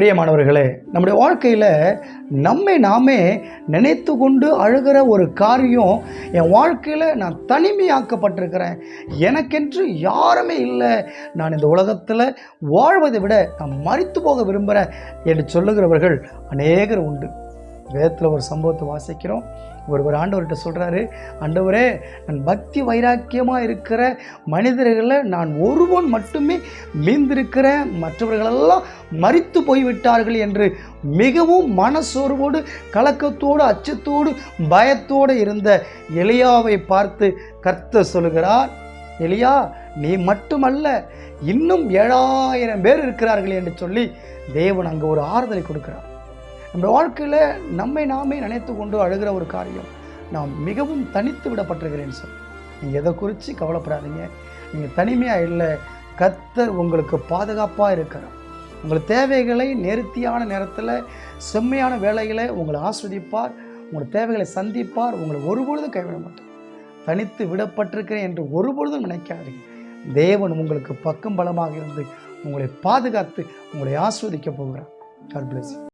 பிரியமானவர்களே நம்முடைய வாழ்க்கையில் நம்மை நாமே நினைத்து கொண்டு அழுகிற ஒரு காரியம் என் வாழ்க்கையில் நான் தனிமையாக்கப்பட்டிருக்கிறேன். எனக்கென்று யாருமே இல்லை. நான் இந்த உலகத்தில் வாழ்வதை விட நான் மறித்து போக விரும்புகிறேன் என்று சொல்லுகிறவர்கள் அநேகர் உண்டு. வேதத்தில் ஒரு சம்பவத்தை வாசிக்கிறோம். ஒருவர் ஆண்டவர்கிட்ட சொல்கிறாரு ஆண்டவரே நான் பக்தி வைராக்கியமாக இருக்கிற மனிதர்களை நான் ஒருவன் மட்டுமே மீந்திருக்கிறேன் மற்றவர்களெல்லாம் மறித்து போய்விட்டார்கள் என்று மிகவும் மனசோர்வோடு கலக்கத்தோடு அச்சத்தோடு பயத்தோடு இருந்த எலியாவை பார்த்து கர்த்த சொல்லுகிறார் எலியா நீ மட்டுமல்ல இன்னும் ஏழாயிரம் பேர் இருக்கிறார்கள் என்று சொல்லி தேவன் அங்கே ஒரு ஆறுதலை கொடுக்கிறார். நம்ம வாழ்க்கையில் நம்மை நாமே நினைத்து கொண்டு அழுகிற ஒரு காரியம். நான் மிகவும் தனித்து விடப்பட்டிருக்கிறேன் சார். நீங்கள் எதை குறித்து கவலைப்படாதீங்க. நீங்கள் தனிமையாக இல்லை. கத்தர் உங்களுக்கு பாதுகாப்பாக இருக்கிறார். உங்கள் தேவைகளை நேர்த்தியான நேரத்தில் செம்மையான வேலைகளை உங்களை ஆஸ்வதிப்பார் உங்கள் தேவைகளை சந்திப்பார் உங்களை ஒருபொழுதும் கைவிட மாட்டார் தனித்து விடப்பட்டிருக்கிறேன் என்று ஒருபொழுதும் நினைக்காதீங்க. தேவன் உங்களுக்கு பக்கம் பலமாக இருந்து உங்களை பாதுகாத்து உங்களை ஆஸ்வதிக்க போகிறார். God.